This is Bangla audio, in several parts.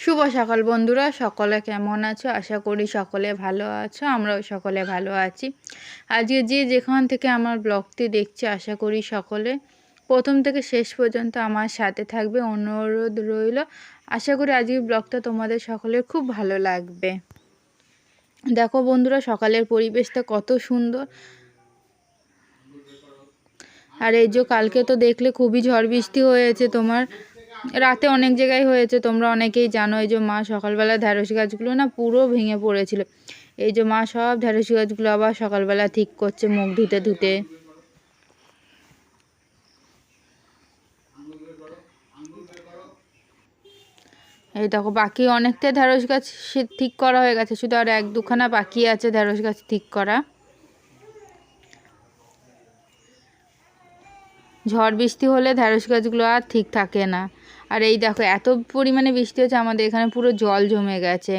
শুভ সকাল বন্ধুরা, সকলে কেমন আছো? আশা করি সকলে ভালো আছো, আমরাও সকলে ভালো আছি। আজকে যে যেখান থেকে আমার ব্লগটি দেখছে, আশা করি সকলে প্রথম থেকে শেষ পর্যন্ত আমার সাথে থাকবে, অনুরোধ রইল। আশা করি আজকের ব্লগটা তোমাদের সকলের খুব ভালো লাগবে। দেখো বন্ধুরা, সকালের পরিবেশটা কত সুন্দর। আর এই যে কালকে তো দেখলে খুবই ঝড় বৃষ্টি হয়েছে তোমার। রাতে অনেক জায়গায় হয়েছে, তোমরা অনেকেই জানো, এই যে মা সকালবেলা ঢ্যাঁড়স গাছগুলো না পুরো ভেঙে পড়েছিল। এই যে মা সব ঢ্যাঁড়স গাছগুলো আবার সকালবেলা ঠিক করছে মুখ ধুতে ধুতে এই দেখো, বাকি অনেকটা ঢ্যাঁড়স গাছ ঠিক করা হয়ে গেছে, শুধু আর এক দুখানা বাকি আছে ঢ্যাঁড়স গাছ ঠিক করা। ঝড় বৃষ্টি হলে ঢ্যাঁড়স গাছগুলো আর ঠিক থাকে না। আর এই দেখো, এত পরিমাণে বৃষ্টি হচ্ছে, আমাদের এখানে পুরো জল জমে গেছে।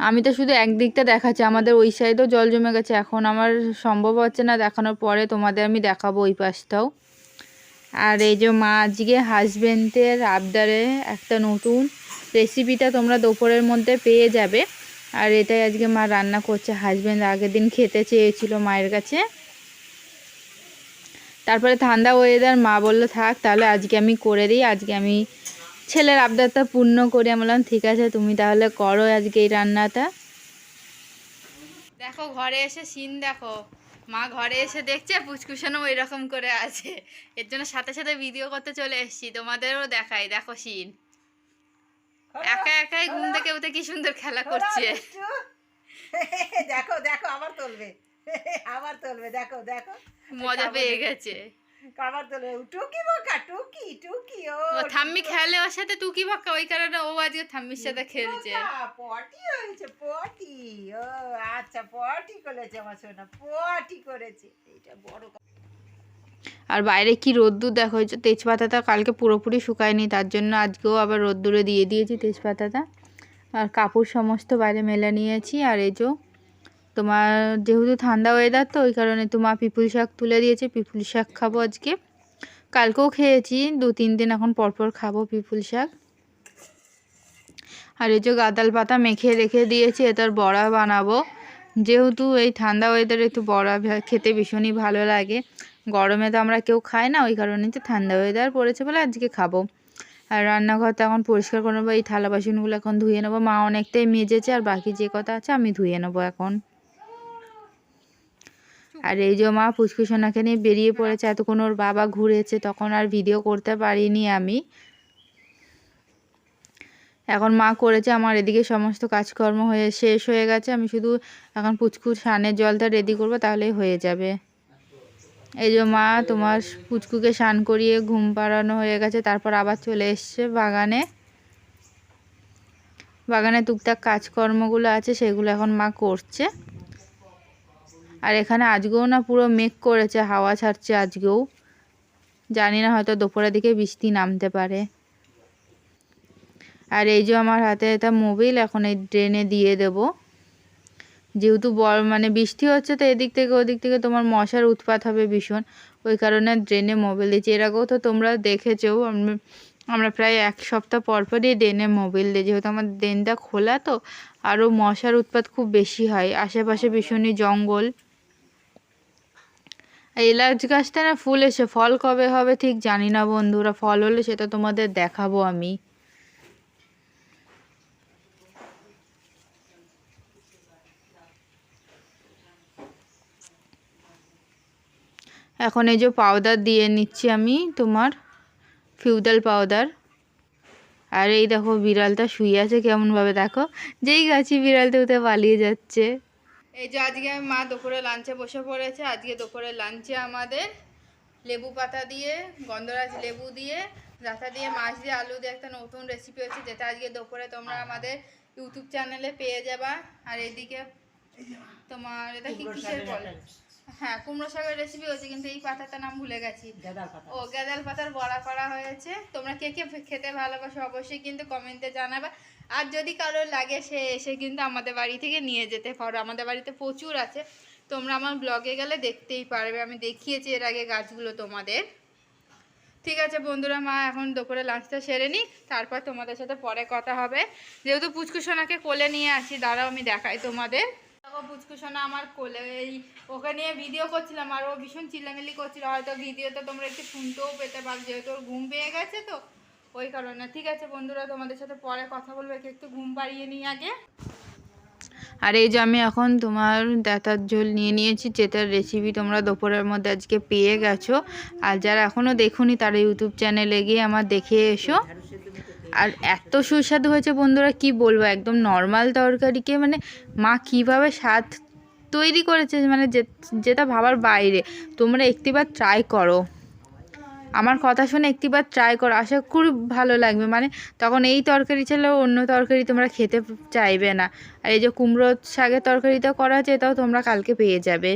আমি তো শুধু একদিকটা দেখাচ্ছি, আমাদের ওই সাইডেও জল জমে গেছে। এখন আমার সম্ভব হচ্ছে না দেখানোর, পরে তোমাদের আমি দেখাবো ওই পাশটাও। আর এই যে মা আজকে হাজবেন্ডের আবদারে একটা নতুন রেসিপিটা তোমরা দুপুরের মধ্যে পেয়ে যাবে। আর এটাই আজকে মা রান্না করছে। হাজবেন্ড আগের দিন খেতে চেয়েছিল মায়ের কাছে। তারপরে ঠান্ডা ওয়েদার মা বলল থাক তাহলে আজকে আমি করে দিই আজকে আমি ছেলের আবদারটা পূর্ণ করি আমি বললাম ঠিক আছে তুমি তাহলে করো আজকে এই রান্নাটা দেখো ঘরে এসে সিন দেখো মা ঘরে এসে দেখছে পুচকুশানো ওই রকম করে আছে এর জন্য সাথে সাথে ভিডিও করতে চলে এসেছি তোমাদেরও দেখাই দেখো সিন একা একাই ঘুম থেকে উঠে কি সুন্দর খেলা করছে দেখো দেখো আবার তুলবে আবার তুলবে দেখো দেখো। মজা পেয়ে গেছে। আবার তুলবে। টুকি বোকা টুকি টুকি ও ঠাম্মি খেলে ওর সাথে টুকি বাক্কা ওই কারণে ও আজকে ঠাম্মির সাথে খেলছে। পটি হয়েছে পটি। ও আচ্ছা পটি করেছে আমার সোনা পটি করেছে। এইটা বড় আর বাইরে কি রোদ্দুর? দেখো ওই যে তেজপাতাটা কালকে পুরোপুরি শুকায়নি তার জন্য আজকেও আবার রোদ্দুরে দিয়ে দিয়েছি তেজপাতাটা। আর কাপড় সমস্ত বাইরে মেলে নিয়েছি আর এই যে তোমার যেহেতু ঠান্ডা ওয়েদার তো, ওই কারণে তোমার পিপুল শাক তুলে দিয়েছে, পিপুল শাক খাব আজকে। কালকেও খেয়েছি, দু তিন দিন এখন পরপর খাব পিপুল শাক। আর এই যে গাদাল পাতা মেখে রেখে দিয়েছি এটার বড়া বানাবো। যেহেতু এই ঠান্ডা ওয়েদারে একটু বড়া খেতে ভীষণই ভালো লাগে। গরমে তো আমরা কেউ খাই না, ওই কারণে তো ঠান্ডা ওয়েদার পড়েছে বলে আজকে খাব। আর রান্নাঘরটা এখন পরিষ্কার করে নেব, এই থালা বাসনগুলো এখন ধুয়ে নেব। মা অনেকটাই মেজেছে, আর বাকি যে কথা আছে আমি ধুয়ে নেব এখন। আর এই যে মা পুচকুসোনাকে নিয়ে বেরিয়ে পড়েছে এতক্ষণ ওর বাবা ঘুরেছে তখন আর ভিডিও করতে পারিনি আমি। এখন মা করেছে আমার এদিকে সমস্ত কাজকর্ম হয়ে শেষ হয়ে গেছে আমি শুধু এখন পুচকু সানের জলটা রেডি করব তাহলেই হয়ে যাবে। এই যে মা তোমার পুচকুকে স্নান করিয়ে ঘুম পাড়ানো হয়ে গেছে তারপর আবার চলে এসছে বাগানে। বাগানে টুকটাক কাজকর্মগুলো আছে সেগুলো এখন মা করছে। আর এখানে আজকেও না পুরো মেঘ করেছে, হাওয়া ছাড়ছে আজকেও। জানি না হয়তো দুপুরের দিকে বৃষ্টি নামতে পারে। আর এই যে আমার হাতে এটা মোবিল, এখন এই ড্রেনে দিয়ে দেব। যেহেতু বড় মানে বৃষ্টি হচ্ছে তো এদিক থেকে ওদিক থেকে তোমার মশার উৎপাত হবে ভীষণ। ওই কারণে ড্রেনে মোবিল দিয়েছি। এর আগেও তো তোমরা দেখেছ আমরা- প্রায় এক সপ্তাহ পর পরই ড্রেনে মোবিল দিই। যেহেতু আমার ড্রেনটা খোলা তো, আরও মশার উৎপাত খুব বেশি হয়। আশেপাশে ভীষণই জঙ্গল। এলাচ গাছটা না ফুল এসে, ফল কবে হবে ঠিক জানি না বন্ধুরা, ফল হলে সেটা তোমাদের দেখাবো আমি। এখন এই যে পাউডার দিয়ে নিচ্ছি আমি তোমার ফিউদাল পাউডার আর এই দেখো বিড়ালটা শুয়ে আছে কেমনভাবে দেখো, যেই গাছি বিড়ালটা উঠে পালিয়ে যাচ্ছে। এই যে আজকে মা দুপুরে লাঞ্চে বসে পড়েছে আজকে দুপুরে লাঞ্চে আমাদের লেবু পাতা দিয়ে গন্ধরাজ লেবু দিয়ে রাতা দিয়ে মাছ দিয়ে আলু দিয়ে একটা নতুন রেসিপি হচ্ছে যেটা আজকে দুপুরে তোমরা আমাদের ইউটিউব চ্যানেলে পেয়ে যাবা। আর এদিকে তোমার এটা কি কিসের বলে? হ্যাঁ কুমড়ো শাকের রেসিপি হয়েছে কিন্তু এই পাতাটার নাম ভুলে গেছি। ও গাঁদাল পাতার বড়া করা হয়েছে। তোমরা কে কে খেতে ভালোবাসো অবশ্যই কিন্তু কমেন্টে জানাবে। আর যদি কারোর লাগে সে এসে কিন্তু আমাদের বাড়ি থেকে নিয়ে যেতে পারো। আমাদের বাড়িতে প্রচুর আছে। তোমরা আমার ব্লগে গেলে দেখতেই পারবে। আমি দেখিয়েছি এর আগে গাছগুলো তোমাদের। ঠিক আছে বন্ধুরা মা এখন দুপুরে লাঞ্চটা সেরে নিই তারপর তোমাদের সাথে পরে কথা হবে। যেহেতু পুচকুসোনাকে কোলে নিয়ে আসি দাঁড়াও আমি দেখাই তোমাদের। পুচকুসোনা আমার কোলে, এই ওকে নিয়ে ভিডিও করছিলাম, আর ও ভীষণ চিল্লামিল্লি করছিল। হয়তো ভিডিওতে তোমরা একটু শুনতেও পেতে পারো, যেহেতু ওর ঘুম পেয়ে গেছে তো, ওই কারণে। ঠিক আছে বন্ধুরা, তোমাদের সাথে পরে কথা বলব, একে একটু ঘুম পাড়িয়ে নিই আগে। আর এই যে আমি এখন তোমার দাতার ঝোল নিয়ে নিয়েছি, যেটার রেসিপি তোমরা দুপুরের মধ্যে আজকে পেয়ে গেছো। আর যারা এখনও দেখুনি, তারা ইউটিউব চ্যানেলে গিয়ে আমার দেখে এসো। আর এত সুস্বাদু হয়েছে বন্ধুরা, কি বলব, একদম নর্মাল তরকারিকে মানে মা কীভাবে স্বাদ তৈরি করেছে মানে যেটা ভাবার বাইরে। তোমরা একটিবার ট্রাই করো। আমার কথা শুনে একটিবার ট্রাই করো, আশা করি ভালো লাগবে। মানে তখন এই তরকারি ছাড়াও অন্য তরকারি তোমরা খেতে চাইবে না। আর এই যে কুমড়ো শাকের তরকারিটা করা আছে এটাও তোমরা কালকে পেয়ে যাবে।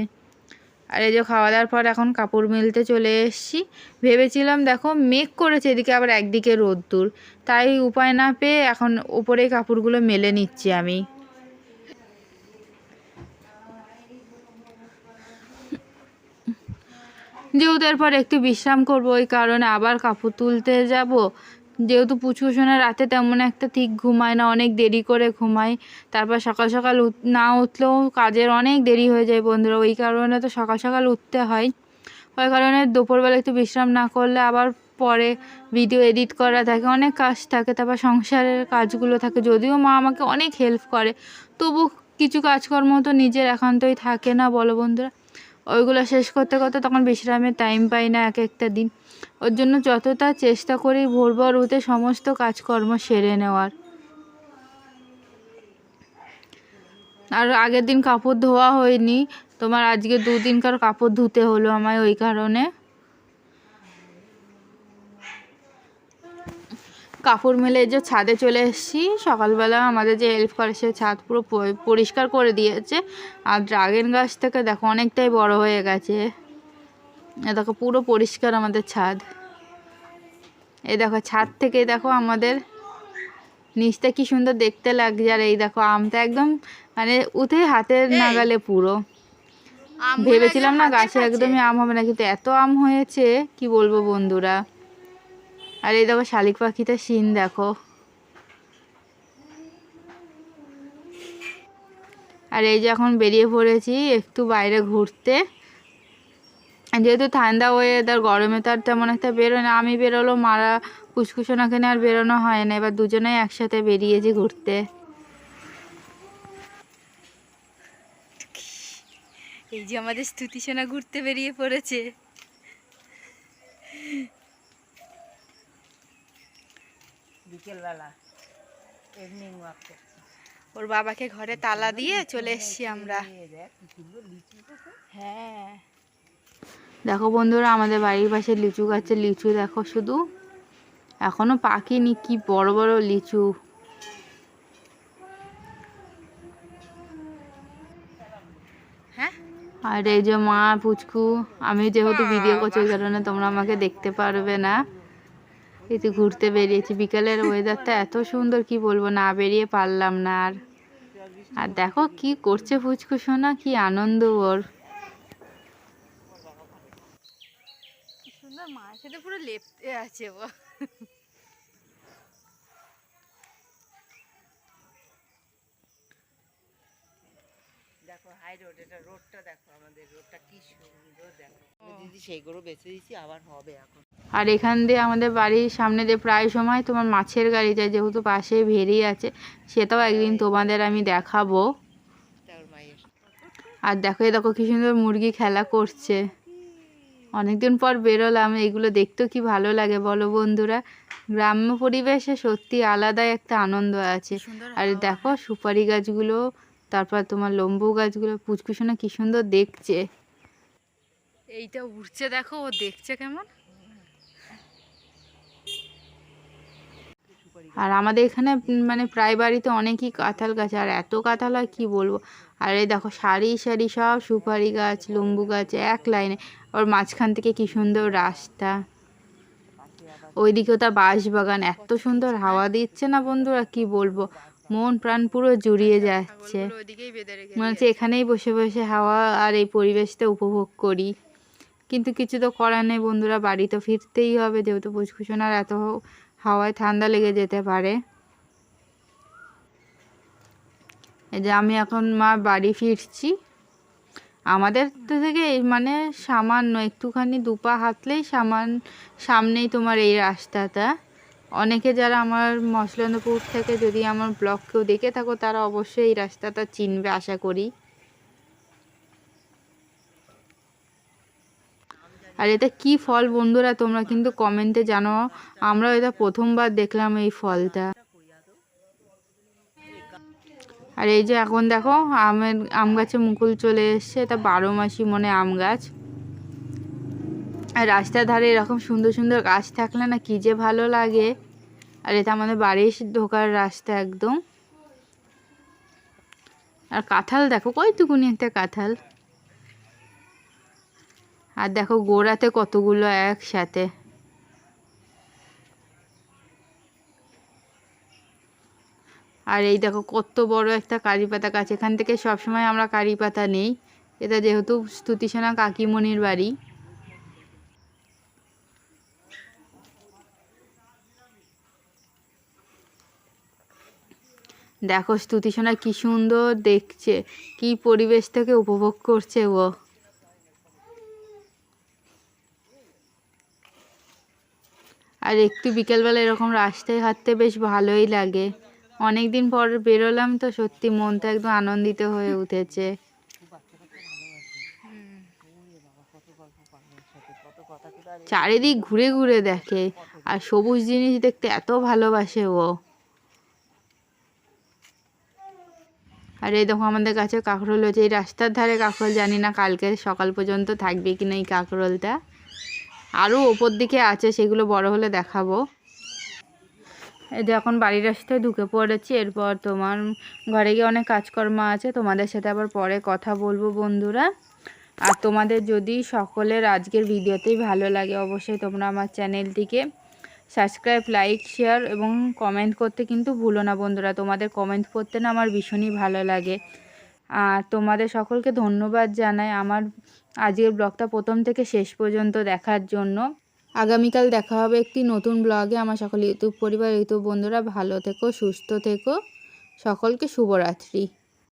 আর এই যে খাওয়া দাওয়ার পর এখন কাপড় মেলতে চলে এসেছি। ভেবেছিলাম, দেখো, মেঘ করেছে, এদিকে আবার একদিকে রোদ্দুর। তাই উপায় না পেয়ে এখন উপরে কাপড়গুলো মেলে নিচ্ছি আমি। যেহেতু এরপর একটু বিশ্রাম করব, ওই কারণে আবার কাপড় তুলতে যাব। যেহেতু পুচকুসোনা রাতে তেমন একটা ঠিক ঘুমায় না, অনেক দেরি করে ঘুমায়। তারপর সকাল সকাল না উঠলেও কাজের অনেক দেরি হয়ে যায় বন্ধুরা, ওই কারণে তো সকাল সকাল উঠতে হয়। ওই কারণে দুপুরবেলা একটু বিশ্রাম না করলে আবার পরে ভিডিও এডিট করা থাকে, অনেক কাজ থাকে, তারপর সংসারের কাজগুলো থাকে। যদিও মা আমাকে অনেক হেল্প করে, তবু কিছু কাজকর্ম তো নিজের একান্তই থাকে না বলো বন্ধুরা। ওইগুলো শেষ করতে করতে তখন বিশ্রামের টাইম পাই না এক একটা দিন। ওর জন্য যতটা চেষ্টা করি ভোর ভোর উঠে সমস্ত কাজকর্ম সেরে নেওয়ার। আর আগের দিন কাপড় ধোয়া হয়নি, তোমার আজকে দুদিনকার কাপড় ধুতে হলো আমায় ওই কারণে। কাপড় মেলে এই যে ছাদে চলে এসেছি। সকালবেলা আমাদের যে হেল্প করে সে ছাদ পুরো পরিষ্কার করে দিয়েছে। আর ড্রাগন গাছ থেকে দেখো অনেকটাই বড় হয়ে গেছে। এ দেখো পুরো পরিষ্কার আমাদের ছাদ। এই দেখো ছাদ থেকে দেখো আমাদের নিচটা কি সুন্দর দেখতে লাগছে। আর এই দেখো আমটা একদম মানে উঠে হাতের নাগালে পুরো। ভেবেছিলাম না গাছে একদমই আম হবে না কিন্তু এত আম হয়েছে কি বলব বন্ধুরা? আর এই দেখো শালিক পাখিটা সিন দেখো। আর এই যে এখন বেরিয়ে পড়েছি একটু বাইরে ঘুরতে। যেহেতু ঠান্ডা ওয়েদার গরমে তো আর তেমন একটা বেরোয় না। আমি বেরোলো, মারা কুসকুসোনাকে আর বেরোনো হয় না। এবার দুজনেই একসাথে বেরিয়েছি ঘুরতে। এই যে আমাদের স্তুতি সোনা ঘুরতে বেরিয়ে পড়েছে। বিকেলবেলা। ইভিনিং ওয়াক করছি। ওর বাবাকে ঘরে তালা দিয়ে চলে এসেছি আমরা। হ্যাঁ। দেখো বন্ধুরা আমাদের বাড়ির পাশে লিচু গাছের লিচু দেখো শুধু। এখনও পাকেনি কি বড় বড় লিচু। হ্যাঁ? আর এই যে মা পুচকু আমি যেহেতু ভিডিও করছি ওই কারণে তোমরা আমাকে দেখতে পারবে না। এই তো ঘুরতে বেরিয়েছি। বিকালের ওয়েদারটা এত সুন্দর, কি বলব? না বেরিয়ে পারলাম না আর। আর দেখো কি করছে ফুচকু সোনা, কি আনন্দ ওর। সুন্দর পুরো লেপতে আছে ও। হাই রোড এটা রোডটা দেখো আমাদের রোডটা কি সুন্দর দেখো। দিদি বেছে দিয়েছি আবার হবে এখন। আর এখান দিয়ে আমাদের বাড়ির সামনে দিয়ে প্রায় সময় তোমার মাছের গাড়ি যায় যেহেতু পাশে ভেরি আছে সেটাও একদিন তোমাদের আমি দেখাবো। আর দেখো এই দেখো কি সুন্দর মুরগি খেলা করছে। অনেকদিন পর বেরোলাম এগুলো দেখতেও কি ভালো লাগে বলো বন্ধুরা। গ্রাম্য পরিবেশে সত্যি আলাদাই একটা আনন্দ আছে। আর দেখো সুপারি গাছগুলো তারপর তোমার লম্বু গাছগুলো পুচকুসোনা কি সুন্দর দেখছে। এইটা উঠছে দেখো, ও দেখছে কেমন। আর আমাদের এখানে মানে প্রায় বাড়িতে অনেকই কাঁঠাল গাছ, আর এত কাঁঠাল হয় কী বলব। আর এই দেখো, সারি সারি সব সুপারি গাছ, লম্বু গাছ, এক লাইনে। ওর মাঝখান থেকে কি সুন্দর রাস্তা। ওইদিকেও তার বাঁশ বাগান এত সুন্দর হাওয়া দিচ্ছে না বন্ধুরা, কি বলব। মন প্রাণ পুরো জুড়িয়ে যাচ্ছে। মনে হচ্ছে এখানেই বসে বসে হাওয়া আর এই পরিবেশটা উপভোগ করি। কিন্তু কিছু তো করার নেই বন্ধুরা বাড়ি তো ফিরতেই হবে যেহেতু পুষ্কুসোনার এত হাওয়ায় ঠান্ডা লেগে যেতে পারে। এই যে আমি এখন মা বাড়ি ফিরছি। আমাদের তো থেকে মানে সামান্য একটুখানি দুপা হাঁটলেই সামান সামনেই তোমার এই রাস্তাটা। অনেকে যারা আমার মসলন্দপুর থেকে যদি আমার ব্লগ কেউ দেখে থাকো, তারা অবশ্যই এই রাস্তাটা চিনবে, আশা করি। আর এটা কি ফল বন্ধুরা, তোমরা কিন্তু কমেন্টে জানো। আমরা এটা প্রথমবার দেখলাম এই ফলটা। আর এই যে এখন দেখো, আমের আম গাছে মুকুল চলে এসছে, এটা বারো মাসি মনে আম গাছ। আর রাস্তার ধারে এরকম সুন্দর সুন্দর গাছ থাকলে না কি যে ভালো লাগে। আর এটা আমাদের বাড়ির ঢোকার রাস্তা একদম। আর কাঁঠাল দেখো, কয়টুকুনি একটা কাঁঠাল। আর দেখো গোড়াতে কতগুলো একসাথে। আর এই দেখো কত বড় একটা কারি পাতা গাছ। এখান থেকে সবসময় আমরা কারি পাতা নেই। এটা যেহেতু স্তুতিসোনা কাকিমণির বাড়ি। দেখো স্তুতিসোনা কি সুন্দর দেখছে, কি পরিবেশটাকে উপভোগ করছে ও আর একটু বিকেলবেলা এরকম রাস্তায় হাঁটতে বেশ ভালোই লাগে। অনেক দিন পর বেরোলাম তো সত্যি মনটা একদম আনন্দিত হয়ে উঠেছে। চারিদিক ঘুরে ঘুরে দেখে, আর সবুজ জিনিস দেখতে এত ভালোবাসে ও। আর এই দেখো আমাদের কাছে কাঁকরোল হয়েছে। এই রাস্তার ধারে কাঁকরোল জানি না কালকে সকাল পর্যন্ত থাকবে কি না এই কাঁকরোলটা। আরও ওপর দিকে আছে, সেগুলো বড় হলে দেখাবো। এই এখন বাড়ির রাস্তায় ঢুকে পড়েছি, এরপর তোমার ঘরে গিয়ে অনেক কাজকর্ম আছে, তোমাদের সাথে আবার পরে কথা বলব বন্ধুরা। আর তোমাদের যদি সকলের আজকের ভিডিওতেই ভালো লাগে, অবশ্যই তোমরা আমার চ্যানেলটিকে সাবস্ক্রাইব লাইক শেয়ার এবং কমেন্ট করতে কিন্তু ভুলো না বন্ধুরা। তোমাদের কমেন্ট করতে না আমার ভীষণই ভালো লাগে। আর তোমাদের সকলকে ধন্যবাদ জানাই আমার আজকের ব্লগটা প্রথম থেকে শেষ পর্যন্ত দেখার জন্য। আগামীকাল দেখা হবে একটি নতুন ব্লগে আমার সকল ইউটিউব পরিবার ইউটিউব বন্ধুরা ভালো থেকো, সুস্থ থেকো। সকলকে শুভরাত্রি।